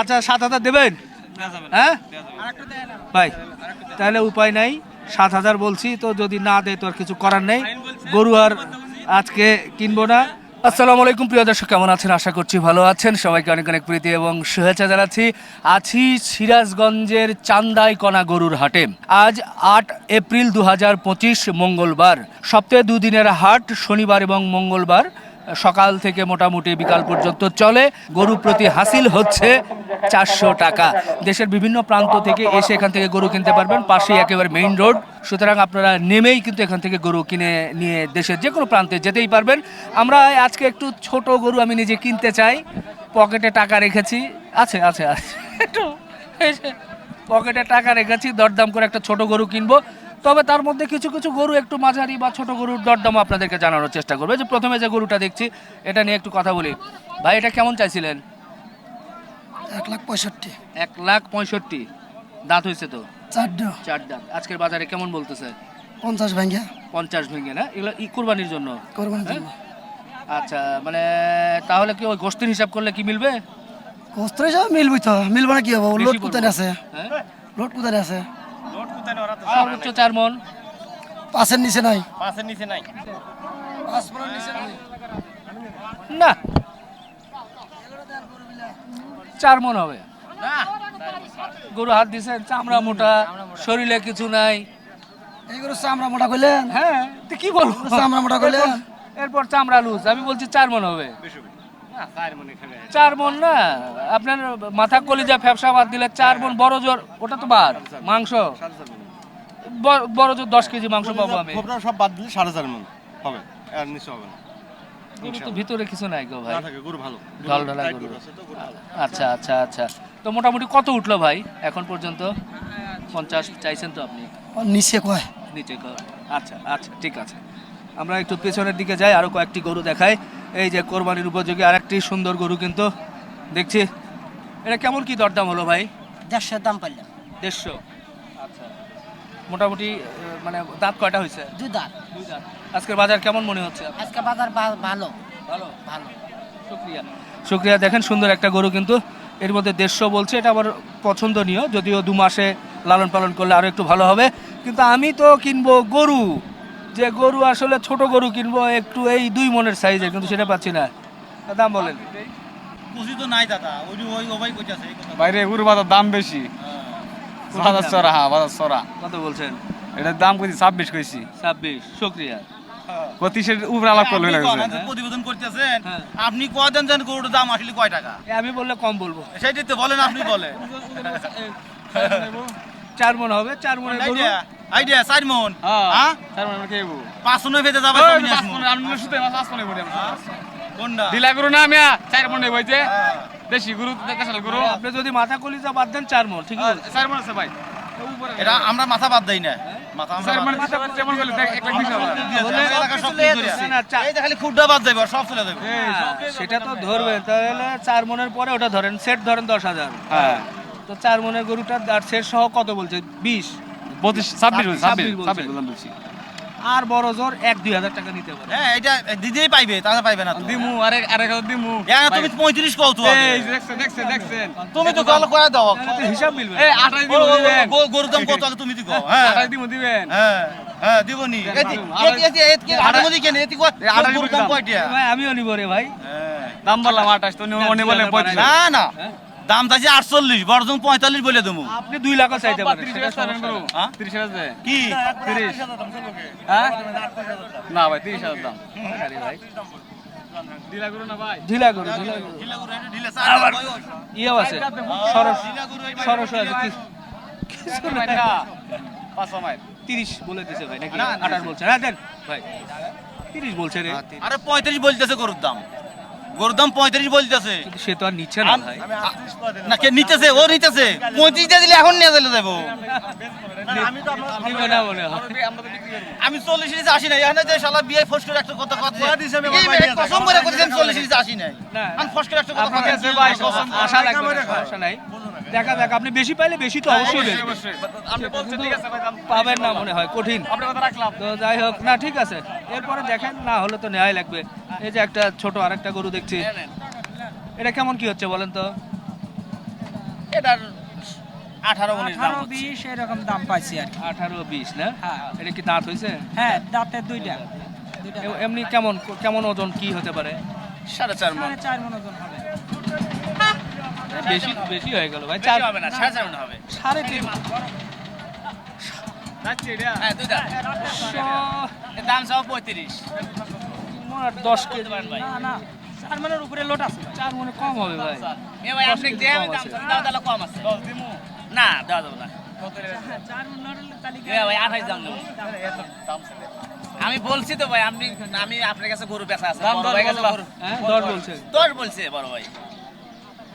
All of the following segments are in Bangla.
আচ্ছা সাত হাজার দেবেন? হ্যাঁ? ভাই তাহলে উপায় নাই। সাত হাজার বলছি তো যদি না দেয় তো আর কিছু করার নেই। গরু আর আজকে কিনবো না। আসসালামু আলাইকুম প্রিয় দর্শক কেমন আছেন? আশা করছি ভালো আছেন। সবাইকে অনেক অনেক প্রীতি এবং শুভেচ্ছা জানাচ্ছি। আছি সিরাজগঞ্জের চান্দাই কণা গরুর হাটে। আজ আট এপ্রিল দু হাজার পঁচিশ মঙ্গলবার। সপ্তাহে দুদিনের হাট শনিবার এবং মঙ্গলবার। সকাল থেকে মোটামুটি বিকাল পর্যন্ত চলে। গরু প্রতি হাসিল হচ্ছে চারশো টাকা। দেশের বিভিন্ন প্রান্ত থেকে এসে এখান থেকে গরু কিনতে পারবেন। পাশেই একেবারে মেইন রোড সুতরাং আপনারা নেমেই কিন্তু এখান থেকে গরু কিনে নিয়ে দেশের যে কোনো প্রান্তে যেতেই পারবেন। আমরা আজকে একটু ছোট গরু আমি নিজে কিনতে চাই। পকেটে টাকা রেখেছি। আছে আছে আছে। একটু পকেটে টাকা রেখেছি। দরদাম করে একটা ছোট গরু কিনবো। তবে তার মধ্যে কিছু কিছু গরু একটু মাঝারি বা ছোট গরুর দরদাম আপনাদেরকে জানানোর চেষ্টা করবে। যে প্রথমে যে গরুটা দেখছি এটা নিয়ে একটু কথা বলি। ভাই এটা কেমন চাইছিলেন? এক লাখ পঁয়ষট্টি। এক লাখ পঁয়ষট্টি। দাঁত হয়েছে তো? চারটা চার দাঁত। আজকের বাজারে কেমন বলতেছে? পঞ্চাশ ভাঙ্গা পঞ্চাশ ভেঙে না? এগুলো ই কোরবানির জন্য? করবেন হ্যাঁ? আচ্ছা মানে তাহলে কি ওই গোষ্ঠীর হিসাব করলে কি মিলবে? কষ্ট হিসাবে মিলবই তো। মিলবো না কি হব? লোড কোথায় আছে? হ্যাঁ? লোড কোথায় আছে? সর্বোচ্চ চার মন। পাশের নিচে নাই। পাশের নিচে নাই। পাঁচ মনের নিচে নাই। না। চার মন হবে। গরু হাত দিছেন চামড়া মোটা শরীরে কিছু নাই। চামড়া মোটা করলেন হ্যাঁ তো কি বলব? চামড়া মোটা করলেন এরপর- চামড়া লুজ। আমি বলছি চার মন হবে। চার মন না। আপনার মাথা কলিজা ফ্যাপসা বাদ দিলে চার মন বড় জোর ওটা তো বাদ। মাংস। বড় জোর দশ কেজি মাংস পাবো আমি। খোপরা সব বাদ দিলে সাড়ে চার মন হবে। আর নিচে হবে না। তো ভিতরে কিছু নাই গো ভাই। না থাকে গরু ভালো। ঢল ঢালা গরু। আচ্ছা আচ্ছা আচ্ছা। তো মোটামুটি কত উঠল ভাই এখন পর্যন্ত? পঞ্চাশ চাইছেন তো আপনি? নিচে কয়? নিচে ক- আচ্ছা আচ্ছা ঠিক আছে। আমরা একটু পেছনের দিকে যাই আরও কয়েকটি গরু দেখাই। এই যে কোরবানির উপযোগী আরেকটি সুন্দর গরু কিন্তু। দেখছি। এটা কেমন কি দরদাম হলো ভাই? দেড়শোর দাম পাইলাম। দেড়শো। মোটামুটি মানে দাঁত কয়টা হয়েছে? দুই দাঁত। দুই দাঁত। আজকের বাজার কেমন মনে হচ্ছে? আজকে বাজার বা- ভালো। ভালো? ভালো। শুক্রিয়া। শুক্রিয়া দেখেন সুন্দর একটা গরু কিন্তু এর মধ্যে দেড়শো বলছে এটা আমার পছন্দনীয় যদিও দু মাসে লালন পালন করলে আরও একটু ভালো হবে। কিন্তু আমি তো কিনবো গরু। যে গরু আসলে ছোট গরু কিনবো একটু এই দুই মনের সাইজের কিন্তু সেটা পাচ্ছি না। দাম বলেন। তো নাই দাদা ওই ওই ওভাই কইতাছে এই কথা বাইরে গরু বাজার দাম বেশি। বাজার চড়া হ্যাঁ বাজার চড়া কত বলছেন? এটার দাম কইছি ছাব্বিশ কইছি। ছাব্বিশ শুক্রিয়া। পঁচিশের উপরে আলাপ করলে আপনি কোন, লাগছে আপনি প্রতিবেদন করতেছেন। হ্যাঁ। আপনি কয় দেন জানেন দাম আসলে কয় টাকা? আমি বললে কম বলব। সেইটাই তো বলেন আপনি বলেন। চার মন হবে চার মনের আইডিয়া আইডিয়া চার মন। হ্যাঁ হ্যাঁ? চার মনে আমরা পাঁচ মনে ফেতে যাবে পাঁচ মনে, আমি মনে শুতে পাঁচ মনে করি আমরা। কোনটা? দিলা গরু না মিয়া চার মনে বইতে। দেশি গরু দেশাল গরু। আপনি যদি মাথা কলিজা বাদ দেন চার মন ঠিক আছে চার মনে আছে ভাই। এটা আমরা মাথা বাদ দেই না। সেটা তো ধরবে তাহলে চার মনের পরে ওটা ধরেন সেট ধরেন দশ হাজার। হ্যাঁ। তো চার মনের গরুটা আর সেট সহ কত বলছে? বিশ। পঁচিশ ছাব্বিশ ছাব্বিশ ছাব্বিশ বলছে। আর বড় জোর এক দুই হাজার টাকা নিতে পারে। হ্যাঁ এটা দিদিই পাইবে তাহলে পাইবে না দিমু দিমু। হ্যাঁ তুমি পঁয়ত্রিশ কও তো দেখছেন দেখছেন দেখছেন। তুমি তো কল করে দাও। হিসাব মিলবে। এই আঠাশ দিবেন গরুর দাম কত তুমি হ্যাঁ। আঠাশ দিবেন। হ্যাঁ হ্যাঁ দিবনি। আমিও নিব রে ভাই। হ্যাঁ। দাম বললাম আঠাশ তো উনি না না দাম চাইছে আটচল্লিশ বড়জন পঁয়তাল্লিশ বলে দেবো। আপনি দুই লাখও চাইতে পারেন তিরিশ হাজার। হ্যাঁ? কি? তিরিশ। হ্যাঁ? না ভাই তিরিশ হাজার দাম। ভাই? তিরিশ বলে দিছে ভাই নাকি? আঠাশ বলছে। হ্যাঁ দেন। ভাই। তিরিশ বলছে রে। আরে পঁয়ত্রিশ বলতেছে গরুর দাম। গরুর দাম পঁয়ত্রিশ বলতেছে কিন্তু সে তো আর নিচ্ছে না ভাই। না কে নিতেছে? ও নিতেছে। পঁয়ত্রিশ দিলে এখন নিয়ে চলে হয় আমি চল্লিশ নিচে আসি নাই। এখানে যে শালা বিয়ে ফস করে একটা কথা কথা কসম করে করেছেন চল্লিশ আসি নাই। না। আমি ফস করে একটা কথা কথা আশা নাই। দেখা যাক আপনি বেশি পাইলে বেশি তো অবশ্যই আপনি বলছেন ঠিক আছে ভাই পাবেন না মনে হয় কঠিন। আপনার কথা রাখলাম। তো যাই হোক না ঠিক আছে। এরপরে দেখেন না হলে তো নেওয়াই লাগবে। এই যে একটা ছোট আরেকটা গরু দেখছি। এটা কেমন কি হচ্ছে বলেন তো? এটার আঠারো। বিশ এরকম দাম পাইছি আর আঠারো বিশ না? হ্যাঁ। এটা কি দাঁত হয়েছে হ্যাঁ দাঁতের দুইটা দুইটা। এমনি কেমন কেমন ওজন কি হতে পারে? সাড়ে চার মন। সাড়ে চার মন ওজন হবে। বেশি বেশি হয়ে গেল ভাই চার হবে না সাড়ে চার হবে। সাড়ে তিন। হ্যাঁ দাম সব পঁয়ত্রিশ। দশ কেজি ভাই। না না চার মনের উপরে লোট আছে চার মনে কম হবে ভাই। এ ভাই আপনি যে কম দাম আছে। দাও তাহলে কম আছে। না দেওয়া যাবে না। চার মন তালিকা এ ভাই আঠাইশ দাম দেবো। আমি বলছি তো ভাই আপনি আমি আপনার কাছে গরু বেচা আছে হ্যাঁ দশ বলছে। দশ বলছে বড় ভাই।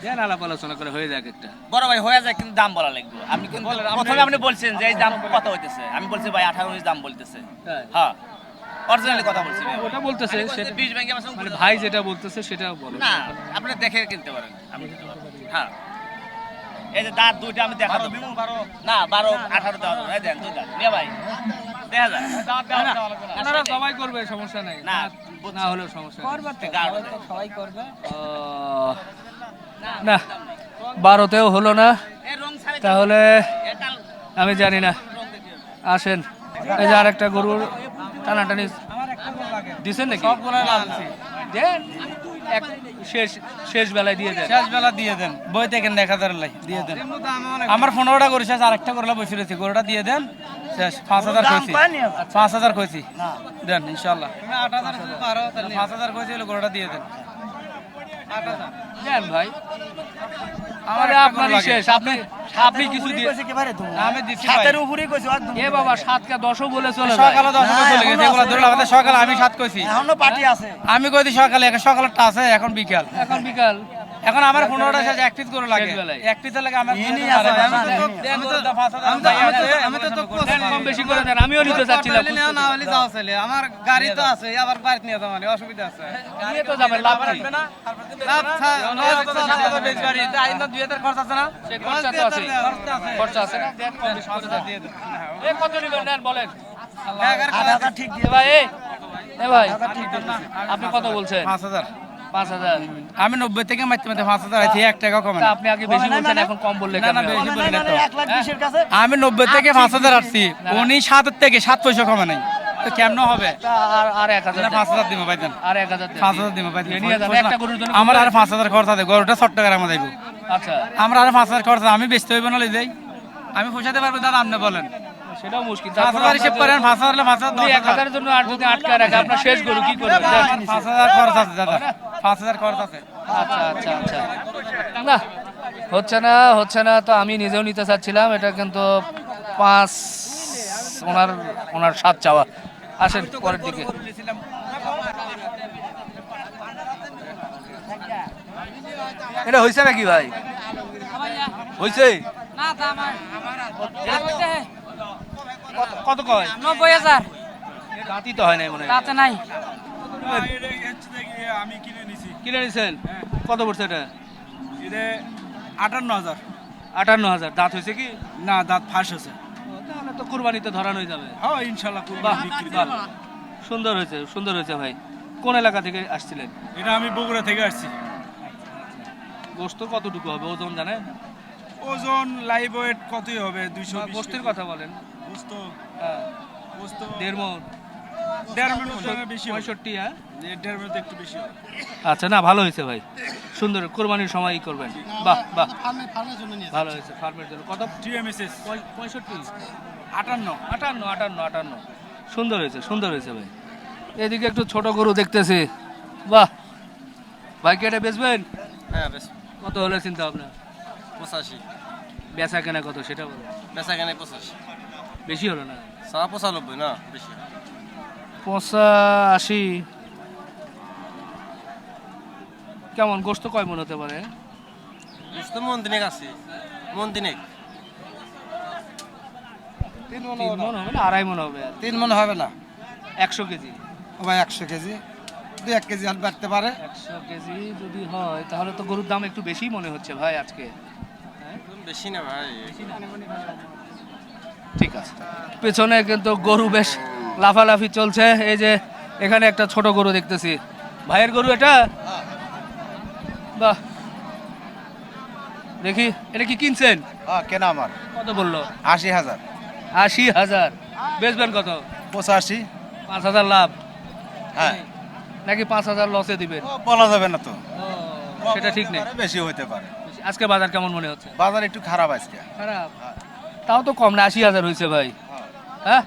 দেন আলাপ আলোচনা করে হয়ে যাক একটা। বড় ভাই হয়ে যায় কিন্তু দাম বলা লাগবে। আপনি কিন্তু প্রথমে আপনি বলছেন যে এই দাম কত হইতেছে? আমি বলছি ভাই আঠারো উনিশ দাম বলতেছে। হ্যাঁ। অরিজিনালি কথা বলছি ভাই। ওটা বলতেছে বিশ ব্যাংকে মানে ভাই যেটা বলতেছে সেটা বলো। না আপনি দেখে কিনতে পারেন। কিনতে হ্যাঁ। এই যে দাঁত দুইটা আমি দেখা দেবো না বারো আঠারো দেওয়া যাবে। দেন দুই দাঁত। নিয়ে ভাই দেখা যায় আপনারা সবাই করবে সমস্যা নাই। না, না হলেও সমস্যা করবে সবাই করবে। না বারোতেও হলো না। তাহলে আমি জানি না। আসেন। এই যে আরেকটা গরুর টানাটানি দিছেন নাকি? দেন শেষ শেষ বেলায় দিয়ে দেন। শেষ বেলা দিয়ে দেন। বই থেকে এক হাজার লাই দিয়ে দেন। আমার পনেরোটা গরু শেষ আরেকটা করলে বসে রয়েছে। গরুটা দিয়ে দেন শেষ। পাঁচ হাজার কইছি। পাঁচ হাজার কইছি। দেন ইনশাল্লাহ আট হাজার পাঁচ হাজার কইছি গরুটা দিয়ে দেন। দেন ভাই। আপনারই শেষ। আপনি আপনি কিছু দিয়ে আমি দিচ্ছি সাতের উপরেই কইছি এ বাবা সাতটা বলে চলে। সকালে দশ বলে চলে গেছে। এগুলো ধরলে আমাদের সকালে আমি সাত কইছি। এখনও পার্টি আছে। আমি কইছি সকালে সকালেরটা আছে এখন বিকাল। এখন বিকাল। এখন আমার পনেরোটা শেষ এক পিস করে লাগে। লাগে আমার আমি তো কম বেশি করে দেন আমিও নিতে চাচ্ছিলাম না হলে যাও ছেলে আমার গাড়ি তো আছে আবার বাড়িতে নিয়ে যাওয়া অসুবিধা আছে। নিয়ে তো যাবেন লাভ কি? লাভ আইন দুই হাজার খরচ আছে না? সে খরচা আছে আছে। খরচা আছে না? দেন কম বেশি করে দেন। এ কত নেবেন? নেন বলেন। ঠিক এ ভাই ভাই আপনি কত বলছেন? পাঁচ হাজার। পাঁচ হাজার। আমি নব্বই থেকে মারতে মারতে পাঁচ হাজার আইছি এক টাকা কমে আপনি আগে বেশি বলছেন এখন কম বললে না না বেশি বলি না তো। আমি নব্বই থেকে পাঁচ হাজার আসছি উনি সাতের থেকে সাত পয়সা কমে নাই। কেমন হবে? আর আর এক হাজার পাঁচ হাজার দিব পাইতেন আর এক হাজার পাঁচ হাজার দিব পাইতেন একটা গরুর জন্য আমার আর পাঁচ হাজার খরচ আছে গরুটা আমার যাইব আচ্ছা। আমার আর পাঁচ হাজার খরচ আমি বেচতে হইব না লই যাই। আমি পৌঁছাতে পারব দাদা আপনি বলেন। সেটাও মুশকিল। হিসেব করেন দশ এক হাজারের জন্য আর যদি আটকা রাখে আপনার শেষ গরু কি করবেন দেন। পাঁচ হাজার খরচ আছে দাদা। পাঁচ হাজার খরচ আছে। আচ্ছা আচ্ছা আচ্ছা। না হচ্ছে না হচ্ছে না তো আমি নিজেও নিতে চাচ্ছিলাম। এটা কিন্তু পাঁচ ওনার ওনার সাত চাওয়া। আসেন পরের দিকে। এটা হয়েছে নাকি ভাই? হয়েছে না দাম কত- কত কয়? নব্বই হাজার। দাঁতই তো হয় নাই মনে হয়। তাতে নাই। কিনে নিছেন? কত পড়ছে এটা? আটান্ন হাজার আটান্ন হাজার দাঁত হয়েছে কি? না দাঁত ফাঁস আছে তাহলে তো কুরবানিতে ধরানো হয়ে যাবে। হ্যাঁ ইনশাল্লাহ বাহ সুন্দর হয়েছে সুন্দর হয়েছে ভাই। কোন এলাকা থেকে আসছিলেন? এটা আমি বগুড়া থেকে আসছি। গোস্ত কতটুকু হবে? ওজন জানেন? ওজন লাইভ ওয়েট কতই হবে? দুইশো গোস্তের কথা বলেন। গোস্ত হ্যাঁ। গোস্ত দেড় মন। দেড় বেশি পঁয়ষট্টি হ্যাঁ? দেড় মিনিট একটু বেশি হবে। আচ্ছা না ভালো হয়েছে ভাই। সুন্দর কোরবানির সময় করবেন। বাহ বাহ। ভালো হয়েছে ফার্মের জন্য। কত? টিএমএসএস। পঁয়- পঁয়ষট্টি। আটান্ন আটান্ন আটান্ন আটান্ন। সুন্দর হয়েছে সুন্দর হয়েছে ভাই। এদিকে একটু ছোট গরু দেখতেছি। বাহ। ভাই কেটে বেচবেন? হ্যাঁ বেশ কত হলে চিন্তা ভাবনা? পঁচাশি। বেচা কেনা কত সেটা বলো। বেচা কেনে পঁচাশি। বেশি হলো না? সাড়ে পঁচানব্বই না বেশি। পঁচাশি। কেমন গোস্ত কয় মন হতে পারে? বুঝতে মন দিনে আছে মন দিনে তিন মন হবে না? আড়াই মন হবে আর। তিন মনে হবে না? একশো কেজি। ও ভাই একশো কেজি। দু এক কেজি আর বাড়তে পারে। একশো কেজি যদি হয় তাহলে তো গরুর দাম একটু বেশি মনে হচ্ছে ভাই আজকে। বেশি না ভাই। ঠিক আছে। পেছনে কিন্তু গরু বেশ লাফালাফি চলছে। এই যে এখানে একটা ছোট গরু দেখতেছি। ভাইয়ের গরু এটা? বাহ। দেখি এটা কি কিনছেন? হ্যাঁ কেনা আমার। কত বলল? আশি হাজার। আশি হাজার। বেচবেন কত? পঁচাশি। পাঁচ হাজার লাভ। হ্যাঁ। নাকি পাঁচ হাজার লসে দিবেন? বলা যাবে না তো। সেটা ঠিক নেই। বেশি হইতে পারে। আজকে বাজার কেমন মনে হচ্ছে? বাজার একটু খারাপ আজকে। খারাপ? তাও তো কম না আশি হাজার হয়েছে ভাই। হ্যাঁ?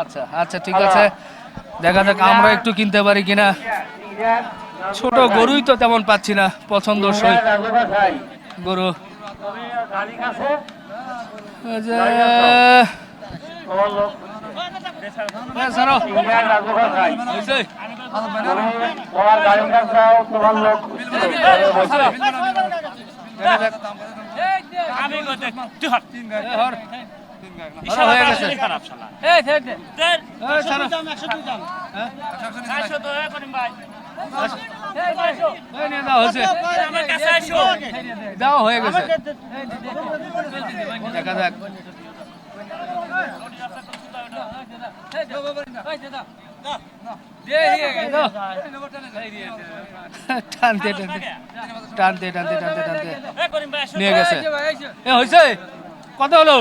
আচ্ছা আচ্ছা ঠিক আছে। দেখা যাক আমরা একটু কিনতে পারি কিনা। ছোট গরুই তো তেমন পাচ্ছি না পছন্দসই গরু। এই হ্যাঁ। আমি দেখ, তুই হট। এ, হর। হর, হয়ে গেছে খারাপ শালা। এই, ধর, ধর। এই, ছাড়ো। হ্যাঁ? আইসো তো, এ ভাই। দাও, হয়ে গেছে দেখা যাক। টানতে টানতে টানতে টানতে টানতে টানতে। এ করিম ভাই, আইসো। নিয়ে গেছে। এ হয়েছে কত হলো?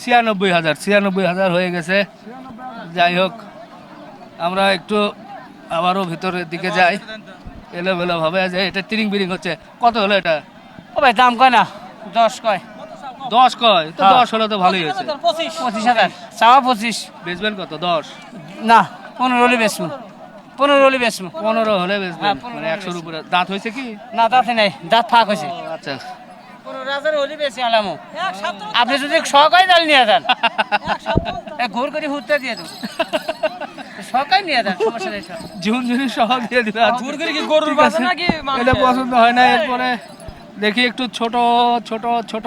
ছিয়ানব্বই হাজার ছিয়ানব্বই হাজার হয়ে গেছে। যাই হোক আমরা একটু আবারও ভিতরের দিকে যাই। এলো বেলো ভাবে যে এটা তিরিং বিরিং হচ্ছে। কত হলো এটা? ও ভাই দাম কয় না? দশ কয়। দশ কয়? তো দশ হলে তো ভালোই হয়েছে। পঁচিশ। হাজার। চাওয়া পঁচিশ? বেচবেন কত? দশ? না পনেরো হলে বেচবো। পনেরো হলে বেচবো। পনেরো হলে বেচবেন। হ্যাঁ, মানে একশোর উপরে। দাঁত হয়েছে কি? না দাঁতে নাই দাঁত ফাঁক হয়েছে। আচ্ছা। আপনি যদি শখাই জাল নিয়ে যান। ঘুর করে হুতে দিয়ে দেবো। শখাই নিয়ে যান সমস্যা নেই সহ দিয়ে দিবে ঘুর করে কি গরুর বাসা নাকি এটা পছন্দ হয় না এরপরে দেখি একটু ছোট ছোট ছোট।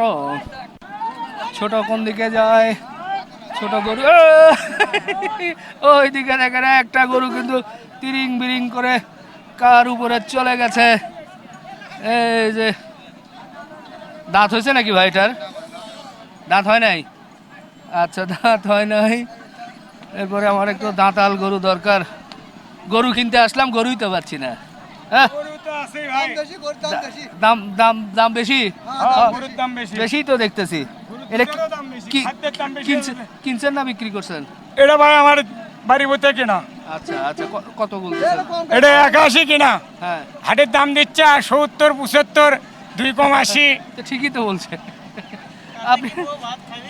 ছোট কোন দিকে যায়? ছোট গরু ওই দিকে দেখেন একটা গরু কিন্তু তিরিং বিরিং করে কার উপরে চলে গেছে। এই যে দাঁত হয়েছে নাকি ভাইটার? দাঁত হয় নাই? আচ্ছা দাঁত হয় নাই। এরপরে আমার একটু দাঁতাল গরু দরকার। গরু কিনতে আসলাম গরুই তো পাচ্ছি না। হ্যাঁ? দাম দাম দাম বেশি? দাম বেশি। বেশি তো দেখতেছি। এটা কি- কিনছেন না বিক্রি করছেন? এটা ভাই আমার বাড়ি বইতে কিনা। আচ্ছা আচ্ছা কত বলতেছেন? এটা একাশি কিনা। হ্যাঁ। হাটের দাম দিচ্ছে সত্তর পঁচাত্তর দুই কম আশি। ঠিকই তো বলছে। আপনি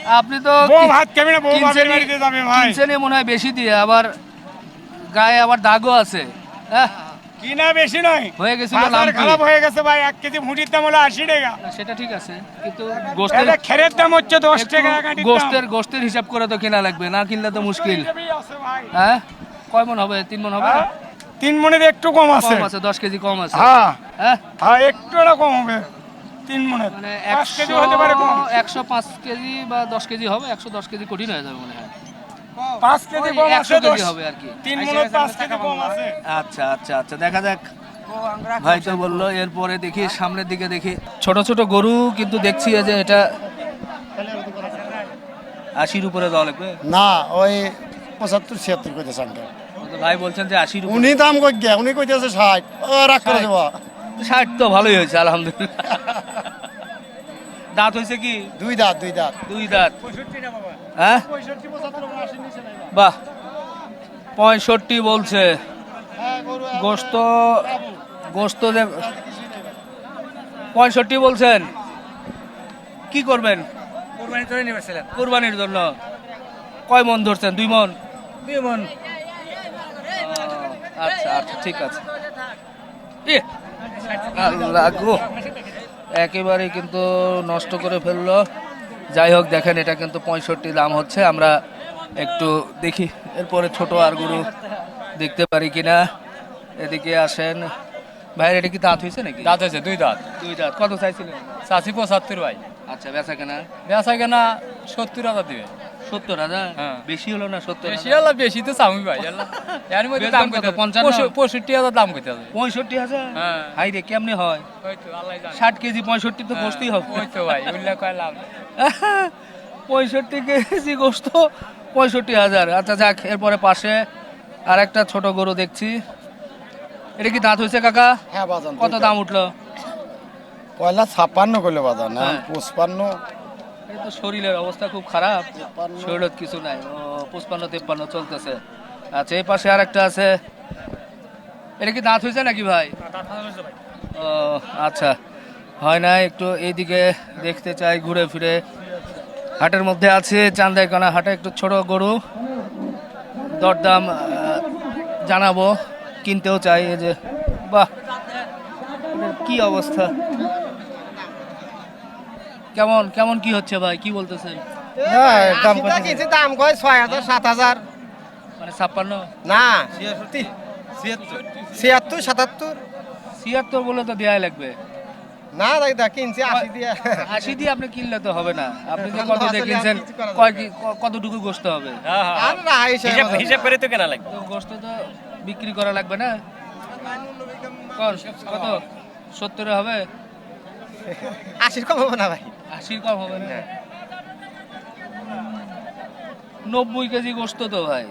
আপনি তো ভাত বউ বাড়িতে যাবে ভাই। মনে হয় বেশি দিয়ে আবার গায়ে আবার দাগও আছে। হ্যাঁ? কিনা বেশি নয়? হয়ে গেছিল বাজার খারাপ হয়ে গেছে ভাই এক কেজি মুটির দাম হলো আশি টাকা। সেটা ঠিক আছে কিন্তু গোস্তের খেরের দাম হচ্ছে দশ টাকা গোস্তের গোস্তের হিসাব করে তো কেনা লাগবে না কিনলে তো মুশকিল। হ্যাঁ? কয় মন হবে? তিন মন হবে? হ্যাঁ? তিন মনের একটু কম আছে কম আছে। দশ কেজি কম আছে। হ্যাঁ। হ্যাঁ? হ্যাঁ একটু কম হবে। তিন মনের। মানে একশো কেজি হতে পারে একশো পাঁচ কেজি বা দশ কেজি হবে একশো দশ কেজি কঠিন হয়ে যাবে মনে হয়। পাঁচ কেজি কম আছে কেজি হবে আর কি। তিন মনের পাঁচ কেজি কম আছে। আচ্ছা আচ্ছা আচ্ছা দেখা যাক। ভাই তো বলল এরপরে দেখি সামনের দিকে দেখি। ছোট ছোট গরু কিন্তু দেখছি যে এটা আশির উপরে দেওয়া লাগবে। না ওই পঁচাত্তর ছিয়াত্তর আঙ্কেল ভাই বলছেন যে আশির উনি দাম কই গিয়া? উনি কইতেছে ষাট। ও রাগ করে ষাট। দেবো। ষাট তো ভালোই হয়েছে আলহামদুলিল্লাহ। দাঁত হয়েছে কি? দুই দাঁত দুই দাঁত। দুই দাঁত। হ্যাঁ? বাহ। পঁয়ষট্টি বলছে। গোস্ত গোস্ত দেব- পঁয়ষট্টি বলছেন। কি করবেন? কোরবানির জন্য কয় মন ধরছেন? দুই মন? দুই মন। আচ্ছা আচ্ছা ঠিক আছে। আল্লাহ গো। একেবারে কিন্তু নষ্ট করে ফেলল। যাই হোক দেখেন এটা কিন্তু পঁয়ষট্টি দাম হচ্ছে। আমরা একটু দেখি এরপরে ছোট আর গরু দেখতে পারি কিনা। এদিকে আসেন। ভাইয়ের এটা কি দাঁত হয়েছে নাকি? দাঁত হয়েছে দুই দাঁত। দুই দাঁত। কত চাইছিলেন? চাষি পঁচাত্তর ভাই। আচ্ছা বেচা কেনা? বেচা কেনা সত্তর হাজার দিবে। সত্তর হাজার? হ্যাঁ। বেশি হলো না সত্তর বেশি হাজার? বেশি তো চামি ভাই এর মধ্যে দাম কত? পঞ্চান্ন? পঁয়ষট্টি হাজার দাম কইতে হবে। পঁয়ষট্টি হাজার? হ্যাঁ। হাই রে কেমনি হয়? ষাট কেজি পঁয়ষট্টি তো বসতেই হবে। তো ভাই উল্লেখ কয় লাভ পঁয়ষট্টি কেজি গোস্ত পঁয়ষট্টি হাজার। আচ্ছা যাক এরপরে পাশে আর একটা ছোট গরু দেখছি। এটা কি দাঁত হয়েছে কাকা? হ্যাঁ কত দাম উঠল? পয়লা ছাপ্পান্ন করলে বাজার না হ্যাঁ। পঁচপান্ন। এই তো শরীরের অবস্থা খুব খারাপ। শরীরের কিছু নাই। ও পঁচপান্ন তেপ্পান্ন চলতেছে। আচ্ছা এই পাশে আর একটা আছে। এটা কি দাঁত হয়েছে নাকি ভাই? ও আচ্ছা। হয় না একটু এইদিকে দেখতে চাই ঘুরে ফিরে। হাটের মধ্যে আছে চান্দাইকানা হাটে একটু ছোট গরু। দরদাম জানাব কিনতেও চাই এই যে। বাহ কি অবস্থা। কেমন কেমন কি হচ্ছে ভাই? কি বলতেছেন? হ্যাঁ দাম কিনছি দাম কয়? ছয় হাজার সাত হাজার। মানে ছাপ্পান্ন? না। ছিয়াত্তর। সাতাত্তর। ছিয়াত্তর বলে তো দেয়াই লাগবে। না দাই দা কিনছি আশি দিয়ে। আশি দিয়ে আপনি কিনলে তো হবে না। আপনি যে এখন কত দিয়ে কিনছেন কিছু কতটুকু গোস্ত হবে? আর না হিসেবে হিসাব হিসাব করে তো কেনা লাগবে। তো গোস্ত তো বিক্রি করা লাগবে না? কত? সত্তরে হবে? আশির কম হবে না ভাই? আশির কম হবে না। নব্বই কেজি গোস্ত তো ভাই।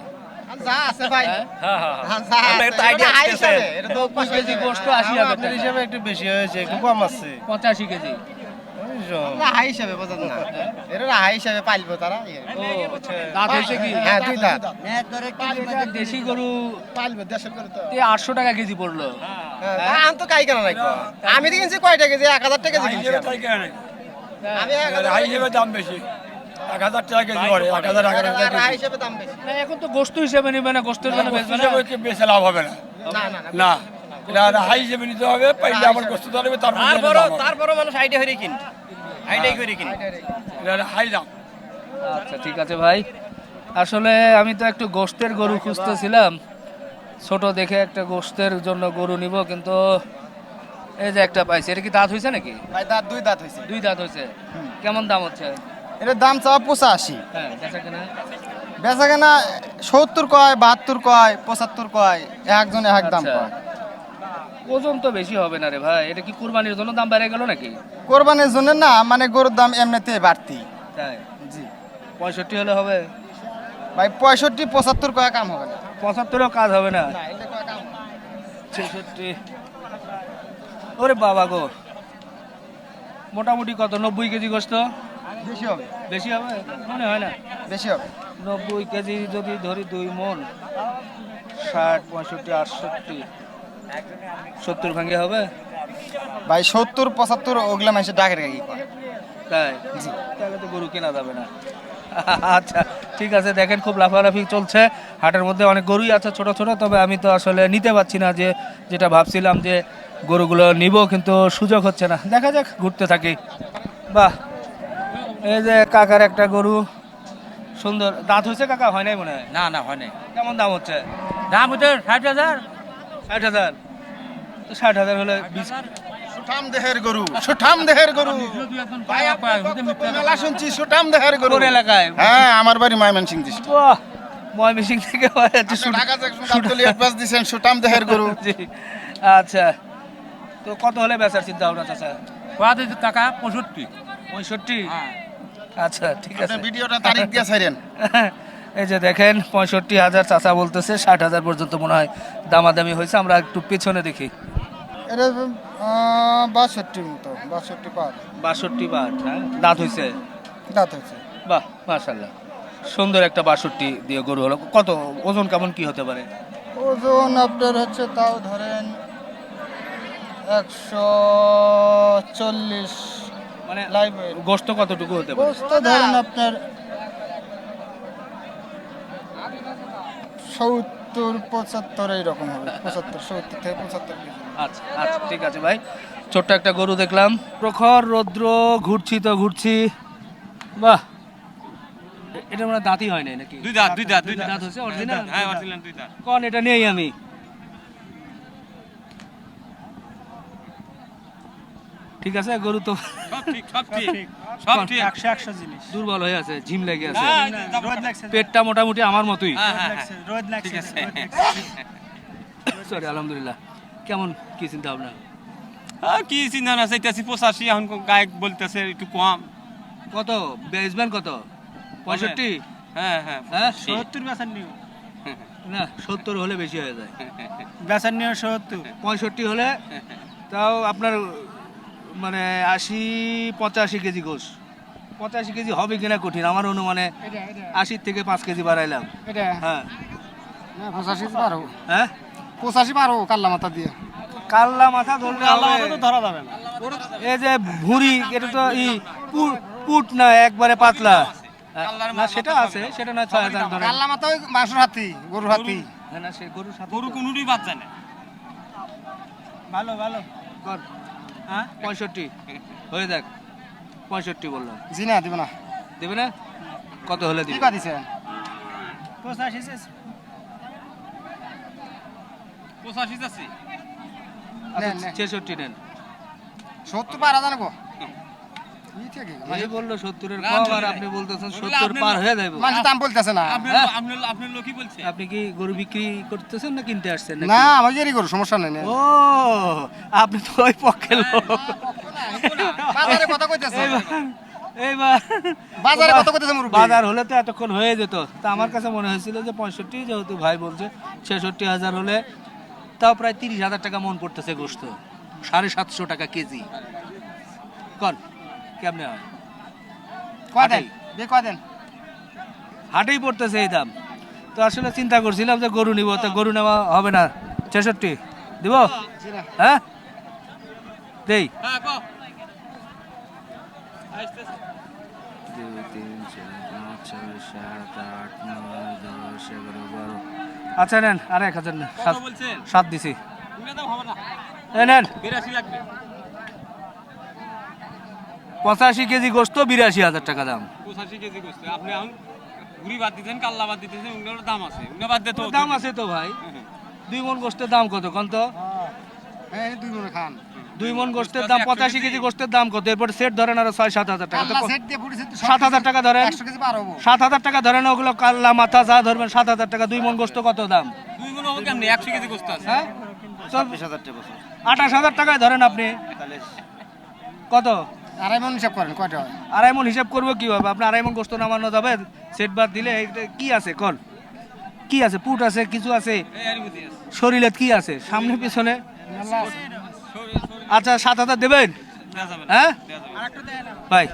যা আছে ভাই। হ্যাঁ? আর যা আপনার আছে, তো idea এটা হাই আসতেছে। হিসাবে, এটা তো নব্বই কেজি গোস্ত আশি হাজার হিসাবে একটু বেশি হয়েছে একটু কম আছে। পঁচাশি কেজি। হাই হিসাবে বোঝেন না। এটা হাই হিসাবে পাইলবো তারা। দাঁত হয়েছে কি? হ্যাঁ দুই দাঁত। দেশি গরু পাইলবো দেশের করে তো। আটশো টাকা কেজি পড়ল। হ্যাঁ, আমি তো কাই কেনা নাই আমি তো কিনছি কয়টা কেজি এক হাজার টাকা আমি। আমি এক হাজার টাকা কেজি- দাম বেশি এক হাজার টাকা কেজি পড়ে এক হাজার এক হাজার টাকা হাই হিসাবে দাম বেশি। না এখন তো গোস্ত হিসেবে নিবে না গোস্তের জন্য বেচবে না। বেশি লাভ হবে না। না না না। না হাই হিসেবে নিতে হবে পাইলে আবার কষ্ট ধরবে তারপর তারপরও তারপরও মানুষ আইডিয়া হয়ে কিন। আইডিয়া করে কিন। হাই দাম। আচ্ছা ঠিক আছে ভাই। আসলে আমি তো একটু গোস্তের গরু খুঁজতেছিলাম। ছোট দেখে একটা গোস্তের জন্য গরু নিব কিন্তু এই যে একটা পাইছি এটা কি দাঁত হয়েছে নাকি? ভাই দাঁত দুই দাঁত হয়েছে দুই দাঁত হয়েছে কেমন দাম হচ্ছে? এটার দাম চাওয়া পঁচাশি। হ্যাঁ বেচা কেনা? বেচা কেনা সত্তর কয় বাহাত্তর কয় পঁচাত্তর কয় একজন এক দাম আচ্ছা। কয়। ওজন তো বেশি হবে না রে ভাই এটা কি কুরবানির জন্য দাম বেড়ে গেল নাকি? কোরবানির জন্য না মানে গরুর দাম এমনিতে বাড়তি। তাই? জি। পঁয়ষট্টি হলে হবে? ভাই পঁয়ষট্টি পঁচাত্তর কয় কাম হবে না। পঁচাত্তরও কাজ হবে না। ছেষট্টি। ওরে বাবা গো। মোটামুটি কত? নব্বই কেজি গোস্ত? বেশি হবে। বেশি হবে? মনে হয় না। বেশি হবে। নব্বই কেজি যদি ধরি দুই মন ষাট পঁয়ষট্টি আটষট্টি। সত্তর ভাঙে হবে? ভাই সত্তর পঁচাত্তর ওগুলা মানুষের ডাকের তাই? তাহলে তো গরু কেনা যাবে না। আচ্ছা। ঠিক আছে দেখেন খুব লাফালাফি চলছে। হাটের মধ্যে অনেক গরুই আছে ছোট ছোট তবে আমি তো আসলে নিতে পারছি না যে যেটা ভাবছিলাম যে গরুগুলো নিব কিন্তু সুযোগ হচ্ছে না। দেখা যাক ঘুরতে থাকি। বাহ এই যে কাকার একটা গরু সুন্দর। দাঁত হয়েছে কাকা? হয় নাই মনে হয়? না না হয় নাই। কেমন দাম হচ্ছে? দাম হচ্ছে ষাট হাজার। ষাট হাজার। ষাট হাজার হলে সুঠাম দেহের গরু সুঠাম দেহের গরু। মেলা শুনছি সুঠাম দেহের গরু। এলাকায়। হ্যাঁ আমার বাড়ি ময়মনসিং ডিস্ট্রিক্ট বাহ ময়মিসিং থেকে হয় ঢাকা থেকে গাবতলী অ্যাডভান্স দিছেন সুঠাম দেহের গরু। আচ্ছা। তো কত হলে বেচার চিন্তা ভাবনা চাচা কত টাকা পঁয়ষট্টি। পঁয়ষট্টি? আচ্ছা ঠিক আছে। ভিডিওটা তারিখ দিয়ে ছাইরেন এই যে দেখেন পঁয়ষট্টি হাজার চাচা বলতেছে ষাট হাজার পর্যন্ত মনে হয় দামাদামি হয়েছে আমরা একটু পেছনে দেখি। এটা বাষট্টির মতো বাষট্টি পার। বাষট্টি বাট হ্যাঁ? দাঁত হয়েছে দাঁত হয়েছে বাহ মাশাল্লাহ সুন্দর একটা বাষট্টি দিয়ে গরু হলো। কত ওজন কেমন কি হতে পারে? ওজন আপনার হচ্ছে তাও ধরেন একশো চল্লিশ মানে লাইভ গোস্ত কতটুকু হতে পারে? গোস্ত ধরেন আপনার সত্তর পঁচাত্তর এইরকম হবে। পঁচাত্তর সত্তর থেকে পঁচাত্তর কেজি। আচ্ছা আচ্ছা ঠিক আছে ভাই। ছোট্ট একটা গরু দেখলাম। প্রখর রৌদ্র ঘুরছি তো ঘুরছি। বাহ! এটা মানে দাঁতই হয় নাই নাকি? দুই দাঁত দুই দাঁত দুই দাঁত। হচ্ছে অরিজিনাল হ্যাঁ অরিজিনাল দুই দাঁত। কোন এটা নেই আমি। ঠিক আছে গরু তো সব ঠিক সব ঠিক। সব ঠিক। একশো একশো জিনিস। দুর্বল হয়ে আছে ঝিম লেগে আছে। হ্যাঁ পেটটা মোটামুটি আমার মতোই। হ্যাঁ ঠিক আছে। সরি আলহামদুলিল্লাহ। কেমন কি চিন্তা ভাবনা? আর কি চিন্তা না চাইতেছি পঁচাশি এখন গায়ক বলতেছে একটু কম। কত? বেসবেন কত? পঁয়ষট্টি? হ্যাঁ হ্যাঁ হ্যাঁ? সত্তর বেচার নিও না সত্তর হলে বেশি হয়ে যায়। বেচার নিয়ে সত্তর। পঁয়ষট্টি হলে তাও আপনার মানে আশি পঁচাশি কেজি গোস পঁচাশি কেজি হবে কিনা কঠিন? আমার অনুমানে আশির থেকে পাঁচ কেজি বাড়াইলাম। হ্যাঁ। পঁচাশি পারো হ্যাঁ? পঁচাশি পারো কাল্লা মাথা দিয়ে। কাল্লা মাথা ধরলে ধরা যাবে না। এই যে ভুঁড়ি এটা তো ই পুট পুট না একবারে পাতলা। না সেটা আছে সেটা না ছয় হাজার ধরে। কাল্লা মাথা ওই মাংসর হাতি গরুর হাতি। না সে গরুর গরু বাদ যায় না। ভালো ভালো। কর। হ্যাঁ? পঁয়ষট্টি। হয়ে দেখ পঁয়ষট্টি বলল জি না দিব না। দেবে না? কত হলে দিবে? দিছে। পঁচাশি। পঁচাশি নেন। ছেষট্টি নেন। সত্তর পারা জানব এই বলল সত্তরের না, কম আর আপনি বলতেছেন সত্তর পার হয়ে যাবে মানুষ দাম বলতেছে না। লোকই বলছে আপনি কি গরু বিক্রি করতেছেন না কিনতে আসছেন না আমি জেরি করু সমস্যা নেই ও আপনি তো ওই পক্ষের লোক। বাজারে কথা এইবার বাজারে মুরব্বি। হলে তো এতক্ষণ হয়ে যেত। তা আমার কাছে মনে হয়েছিল যে পঁয়ষট্টি যেহেতু ভাই বলছে ছেষট্টি হাজার হলে তাও প্রায় তিরিশ হাজার টাকা মন পড়তেছে গোস্ত। সাড়ে সাতশো টাকা কেজি। কন কেমনে হয় কয় দেন? বে কয় হাটেই পড়তেছে এই দাম। তো আসলে চিন্তা করছিলাম যে গরু নিব তো গরু নেওয়া হবে না। ছেষট্টি। দিব? হ্যাঁ? দেই। হ্যাঁ আচ্ছা নেন আর এক হাজার সাত সাত দিছি। নেন। বিরাশি লাগবে। পঁচাশি কেজি গোস্ত বিরাশি হাজার টাকা দাম। পঁচাশি কেজি করছে আপনি এখন ঘুরি বাদ দিতেছেন কাল্লা বাদ দিতেছেন ওগুলোর দাম আছে। ওগুলো বাদ দিতে দাম আছে তো ভাই। দুই মন গোস্তের দাম কত? কন তো? হ্যাঁ দুই মনে খান। দুই মন গোস্তের দাম পঁচাশি কেজি। গোস্তের দাম কত? এরপর সেট ধরেন আরও ছয় সাত হাজার টাকা। দিয়ে সাত হাজার টাকা ধরেন। একশো কেজি পার হব। সাত হাজার টাকা ধরেন ওগুলো কাল্লা মাথা যা ধরবেন সাত হাজার টাকা। দুই মন গোস্ত কত দাম? দুই গুণ হবে কেমনি? একশো কেজি করতে আছে। হ্যাঁ? আঠাশ হাজার টাকায় ধরেন আপনি। কত? আড়াই মন হিসাব করেন কয়টা হয়? আড়াই মন হিসাব করব কি হবে? আপনি আড়াই মন গোস্ত নামানো যাবে সেট বাদ দিলে এইটা কি আছে কল কি আছে? পুট আছে কিছু আছে? শরীরে কি আছে? সামনে পিছনে? আচ্ছা সাত হাজার দেবেন? হ্যাঁ। ভাই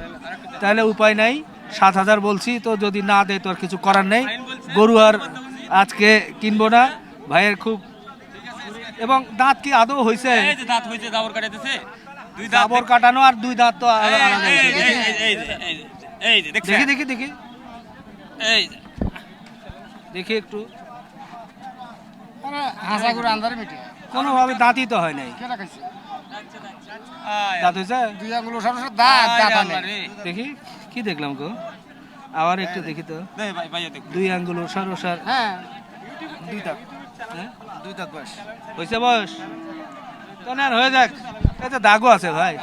তাহলে উপায় নাই। সাত হাজার বলছি তো যদি না দেয় তো আর কিছু করার নেই। গরু আর আজকে কিনবো না। ভাইয়ের খুব এবং দাঁত কি আদৌ হয়েছে দাঁত হয়েছে দাবর কাটাইতেছে। দুই দাঁত জাবর কাটানো আর দুই দাঁত তো এই, দেখি দেখি দেখি। এই। দেখি একটু। আরে হাসা করে আন্দারে মিটে। কোনোভাবে দাঁতই তো হয় নাই। দাঁত হয়েছে দুই আঙ্গুল ওষার ওষার দাঁত দাঁত আনে। দেখি কি দেখলাম গো? আবার একটু দেখি তো। দে ভাই ভাই দেখ। দুই আঙ্গুল ওসার ওসার হ্যাঁ। দুই দাঁত হ্যাঁ? দুই দাঁত বয়স। হয়েছে বয়স? হয়ে যাক। দাগও আছে ভাই।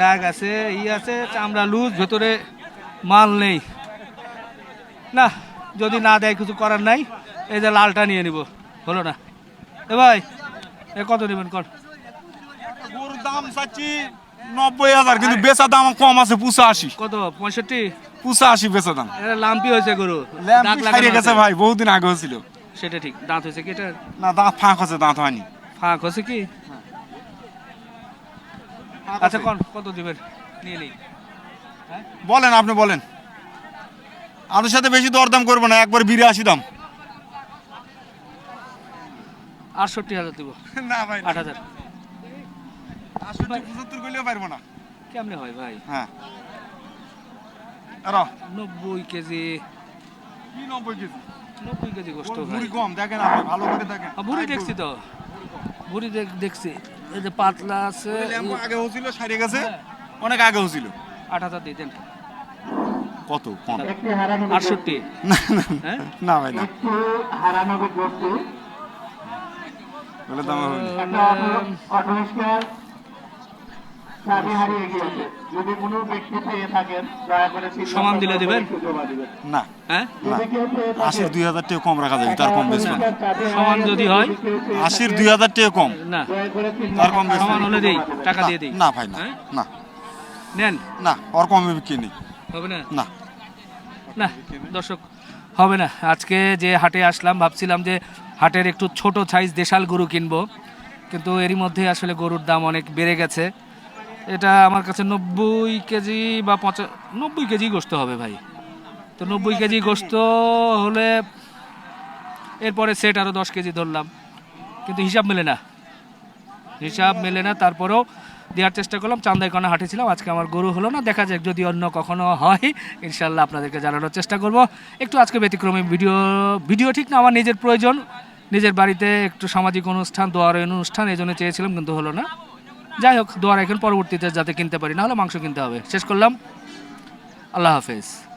দাগ আছে ই আছে চামড়া লুজ ভেতরে মাল নেই। না যদি না দেয় কিছু করার নাই। এই যে লালটা নিয়ে নিব। হলো না। এ ভাই এ কত নেবেন কর? গরুর দাম চাচ্ছি নব্বই হাজার কিন্তু বেচা দাম কম আছে কত? পঁয়ষট্টি? পুষা আশি বেচা দাম। এটা লাম্পি হয়েছে গরু। দাঁত ল্যাম্প গেছে। ভাই বহুদিন আগে হয়েছিল। সেটা ঠিক। দাঁত হয়েছে কি এটা না দাঁত ফাঁক আছে দাঁত হয়নি। ফাঁক কি? আচ্ছা কোন কত দিবেন? নিয়ে নিই। বলেন আপনি বলেন। আপনার সাথে বেশি দরদাম করব না একবার বিরাশি দাম। আটষট্টি হাজার দিব। না ভাই আট হাজার। পঁচাত্তর করলেও পারব না। কেমনে হয় ভাই? হ্যাঁ। নব্বই কেজি। কি নব্বই কেজি? নব্বই কেজি কম দেখেন আপনি ভালো করে দেখেন। ভুড়ি দেখছি তো। ভুড়ি দেখ- দেখছি। এই যে পাতলা আছে আগে হয়েছিল সারিয়ে গেছে। অনেক আগে হয়েছিল আট হাজার দিয়ে দেন। কত? কম আটষট্টি। না না হ্যাঁ? না ভাই না। বলে দাম হবে সমান দিলে দিবেন? না। হ্যাঁ? না। আশির দুই হাজার টাকা কম রাখা যাবে তার কম বেশি সমান যদি হয়? আশির দুই হাজার টাকা কম। না। তার কম বেশি সমান হলে দেই টাকা দিয়ে দিই। না ভাই না হ্যাঁ? না। নেন। না ওর কমে বিক্রি নেই। হবে না? না। না দর্শক হবে না। আজকে যে হাটে আসলাম ভাবছিলাম যে হাটের একটু ছোট সাইজ দেশাল গরু কিনবো। কিন্তু এরই মধ্যে আসলে গরুর দাম অনেক বেড়ে গেছে। এটা আমার কাছে নব্বই কেজি বা পঁচা নব্বই কেজি গোস্ত হবে ভাই। তো নব্বই কেজি গোস্ত হলে এরপরে সেট আরও দশ কেজি ধরলাম। কিন্তু হিসাব মেলে না। হিসাব মেলে না তারপরেও দেওয়ার চেষ্টা করলাম। চান্দাই চান্দাইকোনা হাঁটেছিলাম। আজকে আমার গরু হলো না। দেখা যাক যদি অন্য কখনো হয় ইনশাল্লাহ আপনাদেরকে জানানোর চেষ্টা করব। একটু আজকে ব্যতিক্রমী ভিডিও ভিডিও ঠিক না আমার নিজের প্রয়োজন। নিজের বাড়িতে একটু সামাজিক অনুষ্ঠান দোয়ার অনুষ্ঠান এই জন্য চেয়েছিলাম কিন্তু হলো না। যাই হোক দোয়ার এখন পরবর্তীতে যাতে কিনতে পারি, না হলে মাংস কিনতে হবে। শেষ করলাম। আল্লাহ হাফেজ।